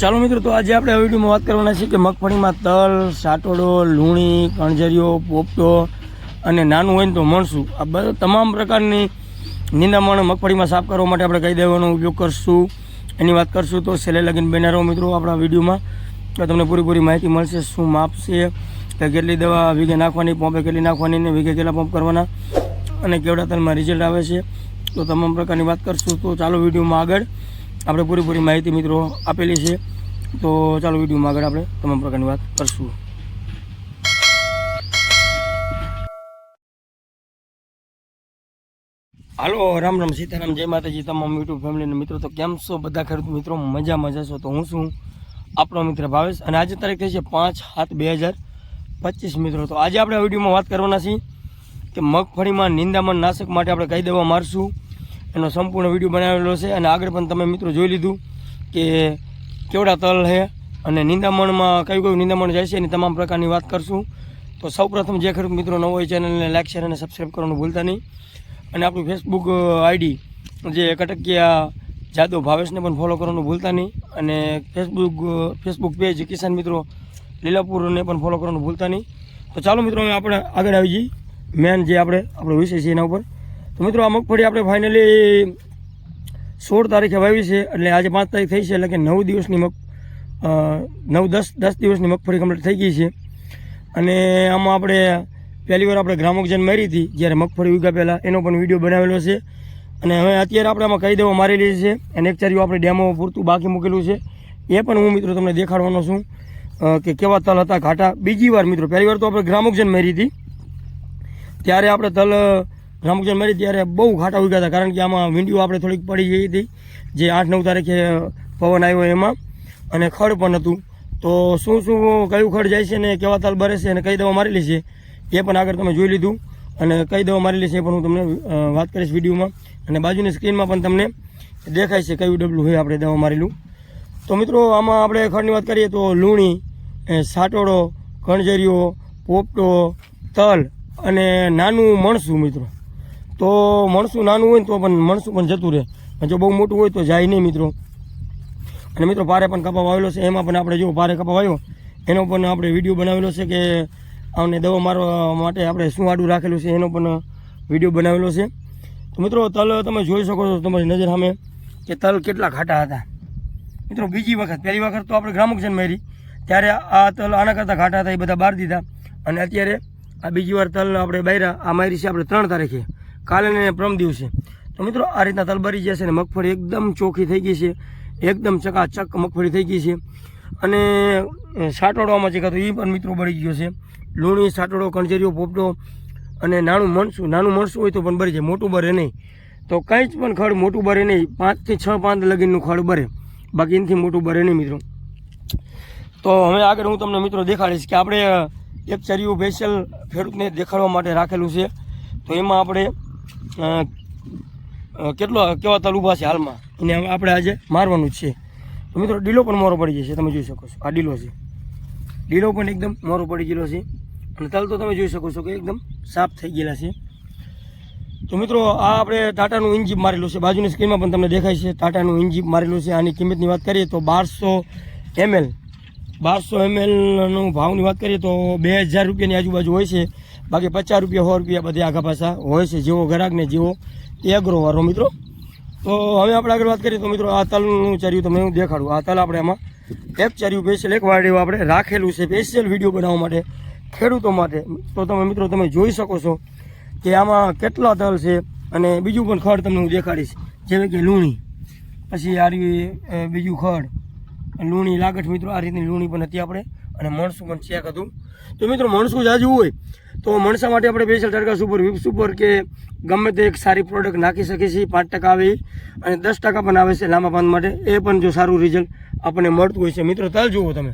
ચાલો મિત્રો, તો આજે આપણે આ વિડીયોમાં વાત કરવાના છે કે મગફળીમાં તલ, સાટોડો, લૂણી, કણજરીઓ, પોપટો અને નાનું હોય ને તો મણસું આ બધા તમામ પ્રકારની નિંદામણ મગફળીમાં સાફ કરવા માટે આપણે કહી દેવાનો ઉપયોગ કરશું. એની વાત કરશું તો સેલે લગીન બેનારો મિત્રો આપણા વિડીયોમાં. તો તમને પૂરેપૂરી માહિતી મળશે, શું માપ છે કે કેટલી દવા વીઘે નાખવાની, પંપે કેટલી નાખવાની ને વીઘે કેટલા પંપ કરવાના અને કેવડા તલમાં રિઝલ્ટ આવે છે. તો તમામ પ્રકારની વાત કરશું. તો ચાલો વિડીયોમાં આગળ. આપણે પૂરેપૂરી માહિતી મિત્રો આપેલી છે. તો ચાલો વિડીયોમાં આગળ આપણે તમામ પ્રકારની વાત કરશું. હાલો, રામ રામ સીતારામ, જય માતાજી, તમામ યુટ્યુબ ફેમિલીના મિત્રો, તો કેમ છો બધા? ખેડૂત મિત્રો મજા મજા છો. તો હું છું આપણો મિત્ર ભાવેશ અને આજે તારીખ થઈ છે પાંચ સાત બે હજાર પચીસ મિત્રો. તો આજે આપણે વિડીયોમાં વાત કરવાના છીએ કે મગફળીમાં નિંદામણ નાશક માટે આપણે કઈ દેવા મારશું? એનો સંપૂર્ણ વીડિયો બનાવેલો છે અને આગળ પણ તમે મિત્રો જોઈ લીધું કે કેવડા તલ છે અને નિંદામણમાં કયું કયું નિંદામણ જાય છે એની તમામ પ્રકારની વાત કરશું. તો સૌપ્રથમ જે ખરું મિત્રો નવો હોય ચેનલને લાઈક, શેર અને સબસ્ક્રાઈબ કરવાનું ભૂલતા નહીં. અને આપણું ફેસબુક આઈડી જે કટકિયા જાદવ ભાવેશને પણ ફોલો કરવાનું ભૂલતા નહીં. અને ફેસબુક ફેસબુક પેજ કિસાન મિત્રો લીલાપુરને પણ ફોલો કરવાનું ભૂલતા નહીં. તો ચાલો મિત્રો આપણે આગળ આવી જઈએ. મેન જે આપણે, આપણો વિષય છે એના ઉપર. તો મિત્રો, આ મગફળી આપણે ફાઇનલી સોળ તારીખે વાવી છે. એટલે આજે પાંચ તારીખ થઈ છે, એટલે કે નવ દિવસની મગ નવ, દસ દસ દિવસની મગફળી કમ્પ્લીટ થઈ ગઈ છે. અને આમાં આપણે પહેલી વાર આપણે ગ્રામોકજન મારી હતી, જ્યારે મગફળી ઉગા પહેલાં. એનો પણ વીડિયો બનાવેલો છે. અને હવે અત્યારે આપણે આમાં કહી દેવા મારેલી છે, અને એક ચાર્યું આપણે ડેમો પૂરતું બાકી મૂકેલું છે. એ પણ હું મિત્રો તમને દેખાડવાનો છું. કે કેવા તલ હતા ઘાટા. બીજી વાર મિત્રો, પહેલી વાર તો આપણે ગ્રામોકજન મારી હતી. ત્યારે આપણે તલ રામકૃષ્ણ મરી ત્યારે બહુ ઘાટા ઉગ્યા હતા. કારણ કે આમાં વિંડીઓ આપણે થોડીક પડી ગઈ હતી, જે આઠ નવ તારીખે પવન આવ્યો એમાં. અને ખડ પણ હતું. તો શું શું, કયું ખડ જાય છે ને કેવા તાલ બરે છે અને કઈ દવા મારેલી છે, એ પણ આગળ તમે જોઈ લીધું. અને કઈ દવા મારેલી છે એ પણ હું તમને વાત કરીશ વિડીયોમાં. અને બાજુની સ્ક્રીનમાં પણ તમને દેખાય છે કયું ડબલું હોય આપણે દવા મારેલું. તો મિત્રો, આમાં આપણે ખડની વાત કરીએ તો લૂણી સાટોડો, કણજરીઓ, પોપટો, તલ અને નાનું મણસું મિત્રો. તો મણસું નાનું હોય ને તો પણ મણસું પણ જતું રહે. જો બહુ મોટું હોય તો જાય નહીં મિત્રો. અને મિત્રો પારે પણ કપા વાવેલો છે. એમાં પણ આપણે જો પારે કપા વાવ્યો એનો પણ આપણે વીડિયો બનાવેલો છે કે આમને દવા મારવા માટે આપણે શું આડું રાખેલું છે એનો પણ વીડિયો બનાવેલો છે. તો મિત્રો તલ તમે જોઈ શકો છો તમારી નજર સામે કે તલ કેટલા ખાટા હતા. મિત્રો બીજી વખત, પહેલી વખત તો આપણે ગ્રામોક્ષન મારી. ત્યારે આ તલ આના કરતાં ઘાટા હતા, એ બધા બહાર દીધા. અને અત્યારે આ બીજી વાર તલ આપણે બહાર આ મારી છે આપણે ત્રણ તારીખે. કાલે ને પ્રમ દિવસે. તો મિત્રો, આ રીતના તલ બરી જશે ને, મગફળી એકદમ ચોખ્ખી થઈ ગઈ છે. એકદમ ચકાચક મગફળી થઈ ગઈ છે. અને સાટોડવામાં જે કહેતો એ પણ મિત્રો બળી ગયો છે. લૂણી, સાટોડો, કણજરીઓ પોપટો અને નાનું મણસું. નાનું મણસું હોય તો પણ બરી જાય, મોટું બરે નહીં. તો કંઈ જ પણ ખડ મોટું બરે નહીં. પાંચથી છ પાંચ લગીનનું ખડ બરે. બાકી એનાથી મોટું બરે નહીં મિત્રો. તો હવે આગળ હું તમને મિત્રો દેખાડીશ કે આપણે એક ચરિયું સ્પેશિયલ ખેડૂતને દેખાડવા માટે રાખેલું છે. તો એમાં આપણે કેટલો કેવા તલ ઊભા છે હાલમાં? એને આપણે આજે મારવાનું જ છે. તો મિત્રો, ડીલો પણ મોરો પડી જશે, તમે જોઈ શકો છો. આ ડીલો છે. ડીલો પણ એકદમ મોરો પડી ગયેલો છે. અને તલ તો તમે જોઈ શકો છો કે એકદમ સાફ થઈ ગયેલા છે. તો મિત્રો, આ આપણે ટાટાનું ઇન્જીપ મારેલું છે. બાજુની સ્ક્રીનમાં પણ તમને દેખાય છે, ટાટાનું ઇન્જીપ મારેલું છે. આની કિંમતની વાત કરીએ તો બારસો એમએલ. બારસો એમએલનું ભાવની વાત કરીએ તો બે હજાર રૂપિયાની આજુબાજુ હોય છે. બાકી પચાસ રૂપિયા, સો રૂપિયા બધી આખા પાછા હોય છે, જેવો ગ્રાહકને જેવો એગ્રો વાળો મિત્રો. તો હવે આપણે આગળ વાત કરીએ, તો મિત્રો આ તલનું ચર્યું તમને હું દેખાડું. આ તલ આપણે આમાં એક ચર્યું સ્પેશિયલ એક વાડીઓ આપણે રાખેલું છે સ્પેશિયલ વીડિયો બનાવવા માટે, ખેડૂતો માટે. તો તમે મિત્રો, તમે જોઈ શકો છો કે આમાં કેટલા તલ છે અને બીજું પણ ખડ તમને હું દેખાડીશ. જેમ કે લૂણી, પછી આ બીજું ખડ. લૂણી લાગઠ મિત્રો, આ રીતની લૂણી પણ હતી આપણે, અને મણસું પણ ચેક હતું. તો મિત્રો, મણસું જાજુ હોય. તો મણસા માટે આપણે બેસેલ ટકા સુપર વીપ સુપર કે ગમે તે એક સારી પ્રોડક્ટ નાખી શકીએ છીએ, પાંચ ટકા આવે અને દસ ટકા પણ આવે છે લાંબા પાન માટે, એ પણ જો સારું રિઝલ્ટ આપણને મળતું હોય છે. મિત્રો, તલ જુઓ તમે.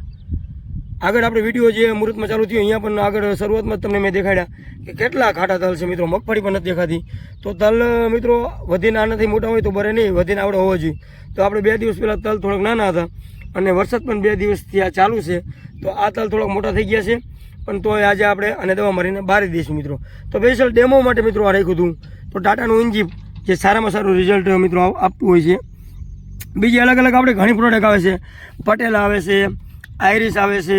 આગળ આપણે વીડિયો જે મુહૂર્તમાં ચાલુ થયો, અહીંયા પણ આગળ શરૂઆતમાં તમને મેં દેખાડ્યા કે કેટલા ખાટા તલ છે મિત્રો. મગફળી પણ નથી દેખાતી. તો તલ, મિત્રો, વધીને આનાથી મોટા હોય તો બરે નહીં, વધીને આવડે હોવા જોઈએ. તો આપણે બે દિવસ પહેલાં તલ થોડાક નાના હતા અને વરસાદ પણ બે દિવસથી આ ચાલુ છે. તો આ તલ થોડાક મોટા થઈ ગયા છે. પણ તોય આજે આપણે અને દવા મારીને બારી દઈશું મિત્રો. તો સ્પેશિયલ ડેમો માટે મિત્રો આ રાખ્યું હતું. તો ટાટાનું ઇન્જીપ જે સારામાં સારું રિઝલ્ટ મિત્રો આપતું હોય છે. બીજી અલગ અલગ આપણે ઘણી પ્રોડક્ટ આવે છે. પટેલ આવે છે, આઈરિસ આવે છે,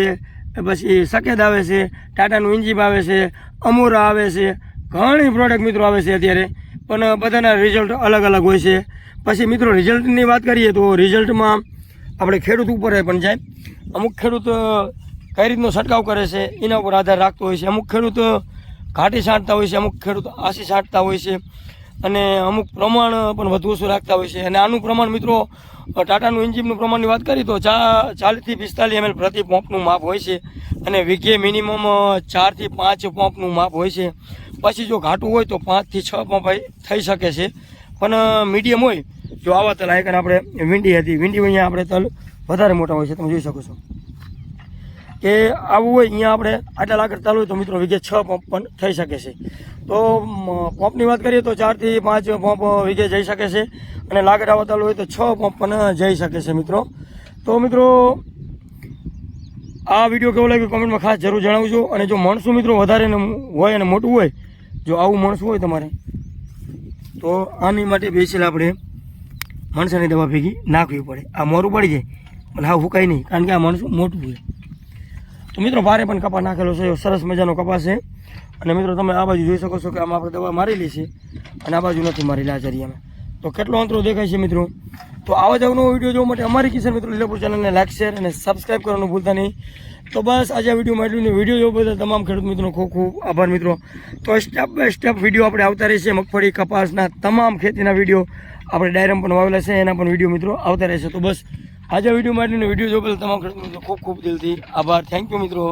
પછી સકેદ આવે છે, ટાટાનું ઇન્જીપ આવે છે, અમુરા આવે છે. ઘણી પ્રોડક્ટ મિત્રો આવે છે અત્યારે. પણ બધાના રિઝલ્ટ અલગ અલગ હોય છે. પછી મિત્રો રિઝલ્ટની વાત કરીએ તો રિઝલ્ટમાં આપણે ખેડૂત ઉપર પણ જાય અમુક ખેડૂત કઈ રીતનો છંટકાવ કરે છે, એના ઉપર આધાર રાખતો હોય છે. અમુક ખેડૂત ઘાટી છાંટતા હોય છે, અમુક ખેડૂત આસી છાંટતા હોય છે અને અમુક પ્રમાણ પણ વધુ ઓછું રાખતા હોય છે. અને આનું પ્રમાણ મિત્રો, ટાટાનું એન્જિનનું પ્રમાણની વાત કરીએ તો ચા ચાલીસથી પિસ્તાલીસ એમએલ પ્રતિ પંપનું માપ હોય છે અને વીઘે મિનિમમ ચારથી પાંચ પંપનું માપ હોય છે. પછી જો ઘાટું હોય તો પાંચથી છ પંપ થઈ શકે છે. પણ મીડિયમ હોય, જો આવા તલ આયકન આપણે વિંડી હતી. વિંડી અહીંયા આપણે તલ વધારે મોટા હોય છે, તમે જોઈ શકો છો. કે આવું હોય, અહીંયા આપણે આટલા લાખ ચાલુ હોય તો મિત્રો વીઘે છ પંપ પણ થઈ શકે છે. તો પંપની વાત કરીએ તો ચારથી પાંચ પંપ વીઘે જઈ શકે છે અને લાગડ આવા તલ હોય તો છ પંપ પણ જઈ શકે છે મિત્રો. તો મિત્રો, આ વીડિયો કેવો લાગ્યો કોમેન્ટમાં ખાસ જરૂર જણાવજો. અને જો માણસું મિત્રો વધારે હોય અને મોટું હોય, જો આવું માણસું હોય તમારે, તો આની માટે બેસેલ આપણે માણસાની દવા ભેગી નાખવી પડે. આ મોરું પડી જાય, પણ હા હુકાય નહીં, કારણ કે આ માણસું મોટું હોય. તો મિત્રો ભારે પણ કપા નાખેલો છે સરસ મજાનો કપા છે. અને મિત્રો તમે આ બાજુ જોઈ શકો છો કે આમાં આપણે દવા મારેલી છે અને આ બાજુ નથી મારેલી આ જરિયામાં. તો કેટલો અંતરો દેખાય છે મિત્રો? તો આવા જ અવનવો વીડિયો જોવા માટે અમારી કિશન મિત્રો લીલાપુર ચેનલને લાઈક, શેર અને સબસ્ક્રાઈબ કરવાનું ભૂલતા નહીં. તો બસ આજે આ વિડીયોમાં એટલું વીડિયો જોવા બદલ તમામ ખેડૂત મિત્રો ખૂબ ખૂબ આભાર મિત્રો. તો સ્ટેપ બાય સ્ટેપ વીડિયો આપણે આવતા રહેશે મગફળી કપાસના તમામ ખેતીના વીડિયો આપણે ડાયરમ પણ વાવેલા છે, એના પણ વીડિયો મિત્રો આવતા રહેશે. તો બસ આજે વીડિયો માટેનો વીડિયો જોવા બદલ તમામ ખૂબ ખૂબ દિલથી આભાર. થેન્ક યુ મિત્રો.